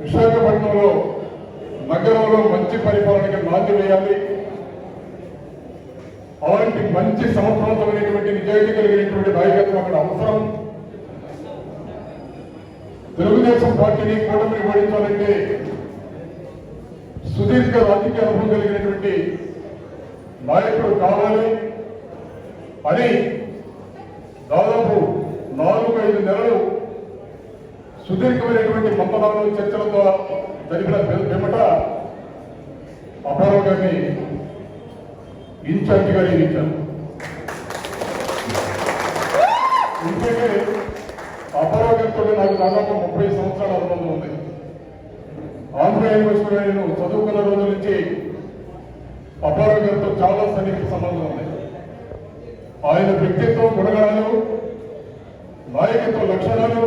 విశాఖపట్నంలో నగరంలో మంచి పరిపాలనకి నాంది వేయాలి. అలాంటి మంచి సమర్థవంతమైనటువంటి నిజాయితీ కలిగినటువంటి నాయకత్వం అక్కడ అవసరం. తెలుగుదేశం పార్టీని కూటమిని ఓడించాలంటే సుదీర్ఘ రాజకీయ అనుభవం కలిగినటువంటి నాయకుడు కావాలి. అని దాదాపు నాలుగు ఐదు నెలలు సుదీర్ఘమైనటువంటి మంతనాలు చర్చలతో జరిపిన పిమ్మట అప్పారావు గారిని ఇన్ఛార్జిగా నియమించారు. ఎందుకంటే అప్పారావు గారితో నాకు దాదాపు ముప్పై సంవత్సరాల అనుబంధం ఉంది. ఆంధ్ర యూనివర్సిటీలో నేను చదువుకున్న రోజుల నుంచి అప్పారావు గారితో చాలా సన్నిహిత సంబంధం ఉంది. ఆయన వ్యక్తిత్వం గుణగణాలు నాయకత్వ లక్షణాలు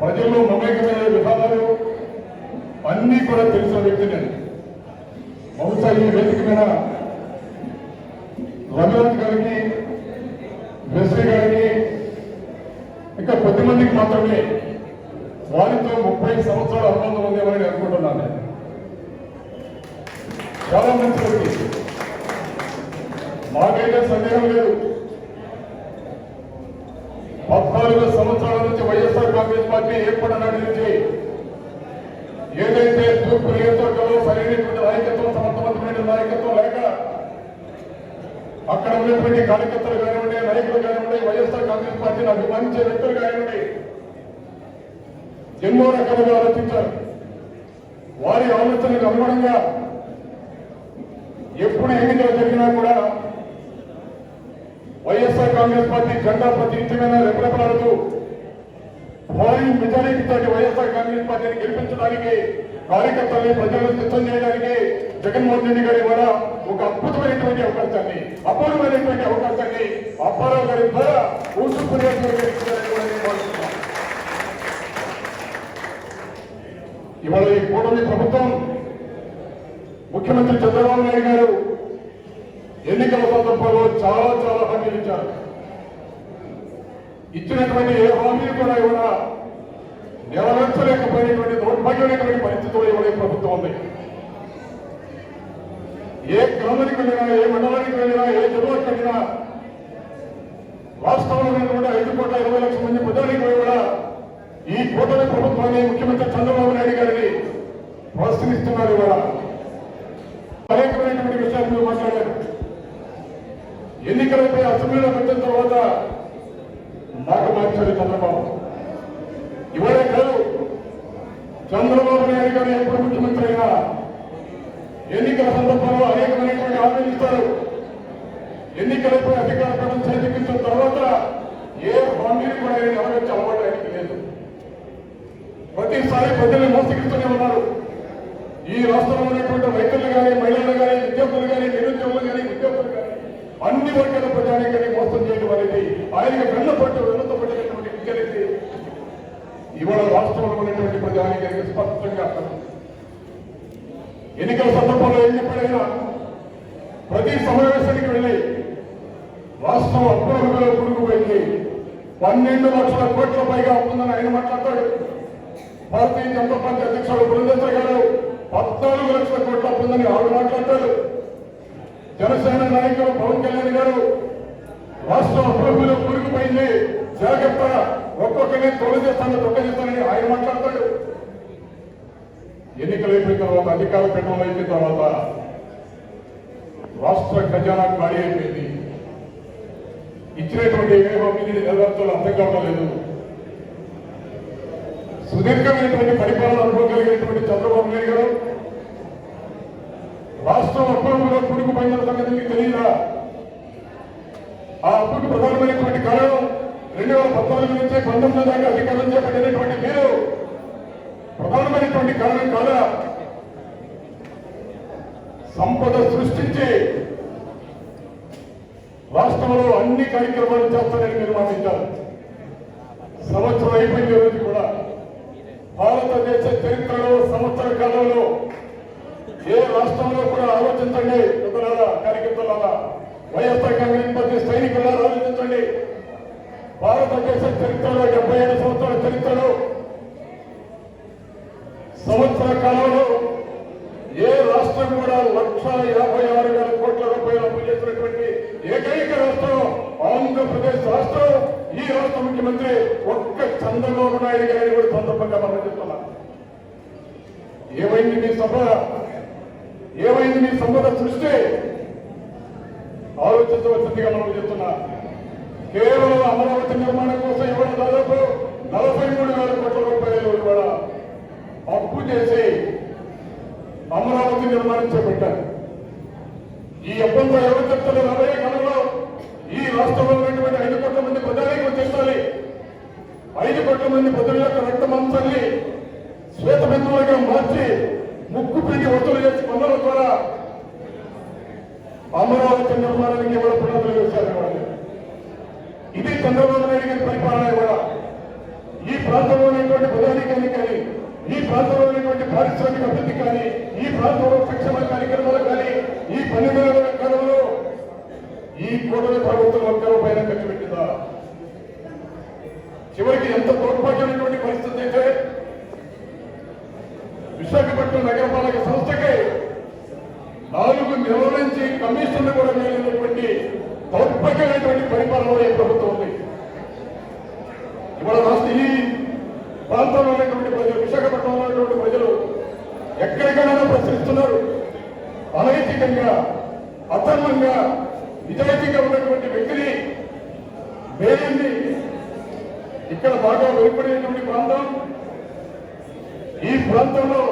ప్రజల్లో మమేకమయ్యే విధానాలు అన్నీ కూడా తెలిసిన వ్యక్తి నేను. బహుశా ఈ వేదిక మీద రఘునాథ్ గారికి వెస్లీ గారికి ఇంకా కొద్ది మందికి మాత్రమే వారితో ముప్పై సంవత్సరాల అనుబంధం ఉందేమని నేను అనుకుంటున్నాను నేను. చాలా మంచి వ్యక్తి. మాకైతే సందేహం లేదు. పద్నాలుగు సంవత్సరాల నుంచి వైఎస్ఆర్ కాంగ్రెస్ పార్టీ ఏర్పడినాటి నుంచి ఏదైతే తూర్పు నియోజకవర్గంలో సరైనటువంటి నాయకత్వం సమర్థవంతమైన నాయకత్వం లేక అక్కడ ఉన్నటువంటి కార్యకర్తలు కానివ్వండి నాయకులు కానివ్వండి వైఎస్ఆర్ కాంగ్రెస్ పార్టీని అభిమానించే వ్యక్తులు కానివ్వండి ఎన్నో రకాలుగా ఆలోచించారు. వారి ఆలోచనకు అనుగుణంగా ఎప్పుడు ఎన్నికలు జరిగినా కూడా వైఎస్ఆర్ కాంగ్రెస్ పార్టీ జెండా ప్రతినిత్యమైన రెపరెపలాడుతూ భారీ మెజారిటీతో వైఎస్ఆర్ కాంగ్రెస్ పార్టీని గెలిపించడానికి కార్యకర్తల్ని ప్రజలను సిద్ధం చేయడానికి జగన్మోహన్ రెడ్డి గారి కూడా ఒక అద్భుతమైనటువంటి అవకాశాన్ని అపూర్వమైనటువంటి అవకాశాన్ని అప్పారావు గారి ద్వారా ఊసు ఇవాళ ఈ కూటమి ప్రభుత్వం ముఖ్యమంత్రి చంద్రబాబు నాయుడు గారు ఎన్నికల సందర్భంలో చాలా చాలా హామీలు ఇచ్చారు ఇచ్చినటువంటి ఏ హామీ కూడా ఇవాళ నెరవేర్చలేకపోయినటువంటి దౌర్భాగ్యమైనటువంటి పరిస్థితులు ఇవాళ ప్రభుత్వం ఉంది. ఏ గ్రామానికి వెళ్ళినా ఏ మండలానికి వెళ్ళినా ఏ జిల్లాకి వెళ్ళినా రాష్ట్రంలో ఉన్నటువంటి ఐదు కోట్ల ఇరవై లక్షల మంది ప్రజానికి కూడా ఈ కూటమి ప్రభుత్వాన్ని ముఖ్యమంత్రి చంద్రబాబు నాయుడు గారిని ప్రోత్సహిస్తున్నారు ఇవాళ అనేకమైనటువంటి విషయాలు మీరు మాట్లాడారు ఎన్నికలపై అసెంబ్లీలో పెట్టిన తర్వాత నాకు మార్చారు చంద్రబాబు. ఇవాళే కాదు చంద్రబాబు నాయుడు గారు ఎప్పుడు ముఖ్యమంత్రి అయినా ఎన్నికల సందర్భంలో అనేకమైనటువంటి హామీలు ఇస్తారు. ఎన్నికలపై అధికార పదం చేతికించిన తర్వాత ఏ హామీని కూడా ఆయన నెరవేర్చే అలవాటు ఆయనకి లేదు. ప్రతిసారి ప్రజల్ని మోసగిస్తూనే ఉన్నారు. ఈ రాష్ట్రంలో ఉన్నటువంటి రైతులు కానీ మహిళలు కానీ ఉద్యోగులు కానీ నిరుద్యోగులు కానీ ఉద్యోగులు కానీ అన్ని వర్గాల ప్రజానికని మోసం చేయడం అనేది వెన్న పట్టు వెన్నతో పట్టినటువంటి విద్యార్థి ఇవాళ రాష్ట్రంలో ఉన్నటువంటి ప్రజానికనికి స్పష్టంగా అర్థం ఎన్నికల సందర్భంలో ఏం చెప్పాడైనా ప్రతి సమావేశానికి వెళ్ళి రాష్ట్రం అప్పులలో వెళ్ళి పన్నెండు లక్షల కోట్ల పైగా ఉందని ఆయన మాట్లాడతాడు. భారతీయ జనతా పార్టీ అధ్యక్షుడు బృందేశ్వర గారు పద్నాలుగు లక్షల కోట్ల ఉందని ఆవిడ మాట్లాడతాడు. జనసేన నాయకులు పవన్ కళ్యాణ్ గారు రాష్ట్ర అభివృద్ధిలో కూరుకుపోయింది జాగ్రత్త ఒక్కొక్కరిని తొలగిస్తాను తొక్కగిస్తానని ఆయన మాట్లాడతాడు. ఎన్నికలు అయిపోయిన తర్వాత అధికార పీఠంలో అయిపోయిన తర్వాత రాష్ట్ర ఖజానా ఖాళీ అయిపోయింది. ఇచ్చినటువంటి ఏ హామీని నెరవేర్చాలో అర్థం కావడం లేదు. సుదీర్ఘమైనటువంటి పరిపాలన అనుభవం కలిగినటువంటి చంద్రబాబు నాయుడు గారు రాష్ట్రం అప్పులలో కూడుకుపోయిన సంగతి మీకు తెలియదా? ఆ అప్పుకు ప్రధానమైనటువంటి కారణం రెండు వేల పద్నాలుగు నుంచి పంతొమ్మిది దాకా అధికారం చేపట్టినటువంటి మీరు. ప్రధానమైనటువంటి కారణం కాదా? సంపద సృష్టించి రాష్ట్రంలో అన్ని కార్యక్రమాలు చేస్తారని మీరు మాటించారు సంవత్సరం అయిపోయిన రోజు కూడా భారతదేశ చరిత్రలో సంవత్సర కాలంలో ఏ రాష్ట్రంలో కూడా ఆలోచించండి పెద్దలారా కార్యకర్తలారా వైఎస్ఆర్ కాంగ్రెస్ పార్టీ సైనికులారా ఆలోచించండి. భారతదేశ చరిత్రలో డెబ్బై ఐదు సంవత్సరాల చరిత్రలో సంవత్సర కాలంలో ఏ రాష్ట్రం కూడా లక్ష యాభై ఆరు వేల కోట్ల రూపాయలు అప్పు చేసినటువంటి ఏకైక రాష్ట్రం ఆంధ్రప్రదేశ్ రాష్ట్రం. ఈ రాష్ట్ర ముఖ్యమంత్రి ఒక్క చంద్రబాబు నాయుడు గారిని కూడా సందర్భంగా మనం చెప్తున్నాం ఏమైంది మీ సభ? ఏమైంది మీ సంపద సృష్టి? ఆలోచించవలసిందిగా మనం చెప్తున్నా. కేవలం అమరావతి నిర్మాణం కోసం ఇవాళ దాదాపు నలభై మూడు వేల కోట్ల రూపాయలు ఇవాళ అప్పు చేసి అమరావతి నిర్మాణం చేపట్టారు. ఈ అప్పంతో ఎవరు చెప్తారు రాబోయే కాలంలో ఈ రాష్ట్రంలో ఉన్నటువంటి ఐదు కోట్ల మంది ప్రజానికి వచ్చేసాలి ఐదు కోట్ల మంది ప్రజల యొక్క రక్త మాంసాన్ని శ్వేతబిందువులుగా మార్చి ముక్కు పిండి వసూలు చేసి అమరావతి నిర్మాణానికి ఎవరు పునాదులు వేశారు ఇది చంద్రబాబు నాయుడు గారి పరిపాలన కూడా ఈ ప్రాంతంలో ఉన్నటువంటి ప్రజానీకానికి కానీ ఈ ప్రాంతంలో ఉన్నటువంటి పారిశ్రామిక అభివృద్ధి కానీ ఈ ప్రాంతంలో సంక్షేమ కార్యక్రమాలు కానీ ఈ పన్నెండు కాలంలో ఈ కూటమి ప్రభుత్వం ఒక్క రూపాయలు ఖర్చు పెట్టిందా? చివరికి ఎంత దౌర్భాగ్యమైనటువంటి పరిస్థితి అయితే విశాఖపట్నం నగరపాలక సంస్థకి నాలుగు నెలల నుంచి కమిషన్లు కూడా వేయలేనటువంటి దౌర్భాగ్యమైనటువంటి పరిపాలన ఈ ప్రభుత్వం ఉంది. ఇవాళ రాష్ట్ర ఈ ప్రాంతంలో ఉన్నటువంటి ప్రజలు విశాఖపట్నంలో ఉన్నటువంటి ప్రజలు ఎక్కడికైనా ప్రశ్నిస్తున్నారు. అనైతికంగా అధర్మంగా నిజాయితీగా ఉన్నటువంటి వ్యక్తిని వేయండి ఇక్కడ బాగా వెలుపడినటువంటి ప్రాంతం. ఈ ప్రాంతంలో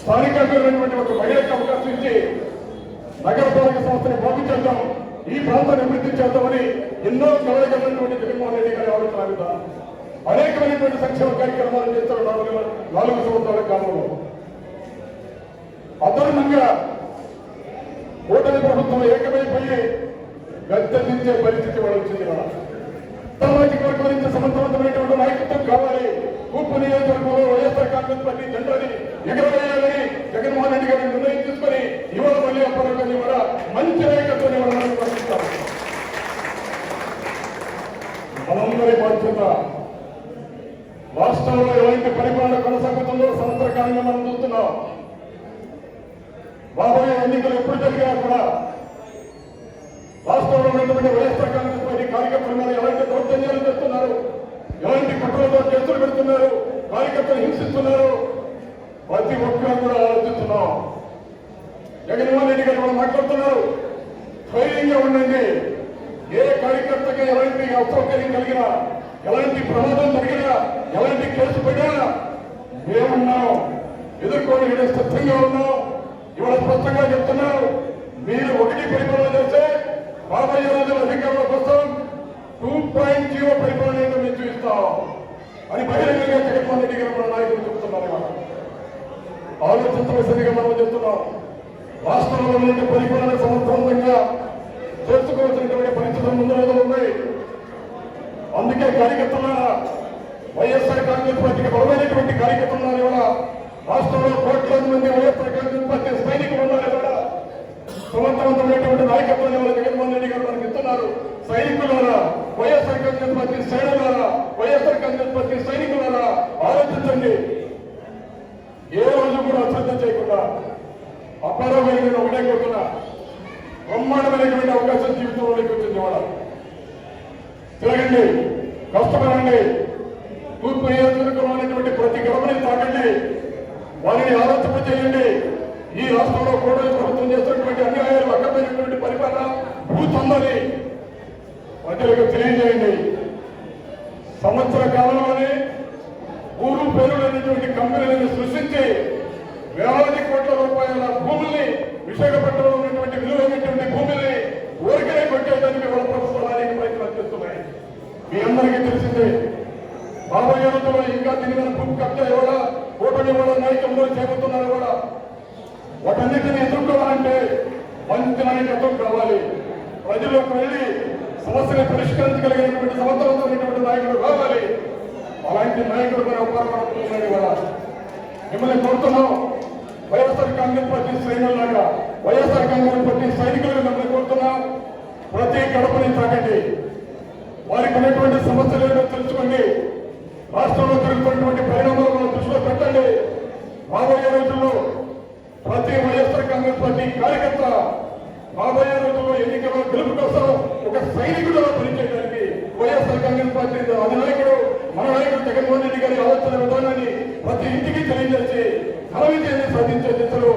స్థానికంగా ఉన్నటువంటి ఒక మహిళకు అవకాశం ఇచ్చి నగరపాలక సంస్థని బాగు చేద్దాం. ఈ ప్రాంతాన్ని అభివృద్ధి చేద్దామని ఎన్నో కలగలిగినటువంటి జగన్మోహన్ రెడ్డి గారి ఆలోచన మీద అనేకమైనటువంటి సంక్షేమ కార్యక్రమాలు చేస్తారు నాలుగు నాలుగు సంవత్సరాల కాలంలో. అదనంగా ఓటమి ప్రభుత్వం ఏకమైపోయి గద్దెదించే పరిస్థితి వాళ్ళు వచ్చింది మన సామాజిక వర్గం నుంచి సమర్థవంతమైనటువంటి నాయకత్వం కావాలి ఉప్పు నియోజకవర్గంలో వైఎస్ఆర్ కాంగ్రెస్ పార్టీ జెండాని ఎగరవేయాలని జగన్మోహన్ రెడ్డి గారు నిర్ణయం తీసుకొని ఇవాళ మళ్ళీ అప్పటికని కూడా మంచి నాయకత్వాన్ని ఇవాళ మనం ప్రకటిస్తాం మనందరి బాధ్యత రాష్ట్రంలో ఎలాంటి పరిపాలన కొనసాగుతుందో సంవత్సర మనం చూస్తున్నాం రాబోయే ఎన్నికలు ఎప్పుడు జరిగినా కూడా రాష్ట్రంలో ఉన్నటువంటి వైఎస్ఆర్ కాంగ్రెస్ పార్టీ కార్యకర్తల మీద ఎలాంటి దౌర్జన్యాలు చేస్తున్నారు ఎలాంటి కుట్రలతో కేసులు పెడుతున్నారు కార్యకర్తలు హింసిస్తున్నారు ప్రతి ఒక్కరూ కూడా ఆలోచిస్తున్నాం. జగన్మోహన్ రెడ్డి గారు కూడా మాట్లాడుతున్నారు. ధైర్యంగా ఉండండి. ఏ కార్యకర్తకి ఎలాంటి అసౌకర్యం కలిగినా ఎలాంటి ప్రమాదం జరిగినా ఎలాంటి కేసు ఏమున్నావు? ఎదుర్కొని ఇక్కడ సిద్ధంగా ఉన్నావు? ఇవాళ స్పష్టంగా చెప్తున్నావు మీరు ఒకటి పరిపాలన చేస్తే రాబోయే రోజుల అధికారుల కోసం టూ పాయింట్ జీరో పరిపాలన ఏంటో మేము చూపిస్తాం. అని బహిరంగంగా జగన్మోహన్ రెడ్డి గారు మన నాయకులు చెప్తున్నారు ఇవాళ. ఆలోచించవలసిందిగా మనం చెప్తున్నాం రాష్ట్రంలో ఉన్నటువంటి పరిపాలన సమర్థవంతంగా చేసుకోవాల్సినటువంటి పరిస్థితులు ముందు రోజులు ఉన్నాయి. అందుకే కార్యకర్తలారా వైఎస్ఆర్ కాంగ్రెస్ పార్టీకి బలమైనటువంటి కార్యకర్తలు ఇవాళ. రాష్ట్రంలో కోట్లాది మంది వైఎస్ఆర్ కాంగ్రెస్ పార్టీ సైనికులు ఉన్నారు ఇవాళ. సమర్థవంతమైనటువంటి నాయకత్వం ఎవరు జగన్మోహన్ రెడ్డి గారు మనకి ఇస్తున్నారు. సైనికులారా వైఎస్ఆర్ కాంగ్రెస్ పార్టీ శ్రేణులారా వైఎస్ఆర్ కాంగ్రెస్ పార్టీ సైనికులారా ఆలోచించండి. ఏ రోజు కూడా అశ్రద్ధ చేయకుండా అపారమైన నేను ఒకటే కోరుతున్నా. బ్రహ్మాండమైనటువంటి అవకాశం జీవితంలోకి వచ్చింది ఇవాళ. తిరగండి కష్టపడండి. నియోజకవర్గంలో ఉన్నటువంటి ప్రతి గడపని తాకండి. వారిని ఆలోచన చేయండి. ఈ రాష్ట్రంలో కూడా ప్రభుత్వం చేస్తున్నటువంటి అన్యాయాలు అక్కడమైనటువంటి పరిపాలన భూతుందని ప్రజలకు తెలియజేయండి. సంవత్సర కాలంలోనే ఊరు పేరు లేనటువంటి కంపెనీలను సృష్టించి వేలాది కోట్ల రూపాయల భూముల్ని విశాఖపట్నంలో ఉన్నటువంటి విలువైనటువంటి వాటన్నిటిని ఎదుర్కోవాలంటే మంచి నాయకత్వం కావాలి. ప్రజలకు వెళ్ళి సమస్యను పరిష్కరించగలిగినటువంటి సమర్థవంతమైనటువంటి నాయకుడు కావాలి. అలాంటి నాయకుడు మన ఉపకారపడుతున్నాడు ఇవాళ మిమ్మల్ని కోరుతున్నాం. వైఎస్ఆర్ కాంగ్రెస్ పార్టీ లాగా వైఎస్ఆర్ కాంగ్రెస్ పార్టీ సైనికులు మిమ్మల్ని కోరుతున్నాం. ప్రతి గడపని తాకండి. వారికి ఉన్నటువంటి సమస్యలు తెలుసుకోండి రాష్ట్రంలో జరుగుతున్నటువంటి పరిణామాలు ఉన్నటువంటి అధినాయకుడు మన నాయకుడు జగన్మోహన్ రెడ్డి గారి ఆలోచన విధానాన్ని ప్రతి ఇంటికి తెలియజేసి ఘన విజయాన్ని సాధించే దిశలో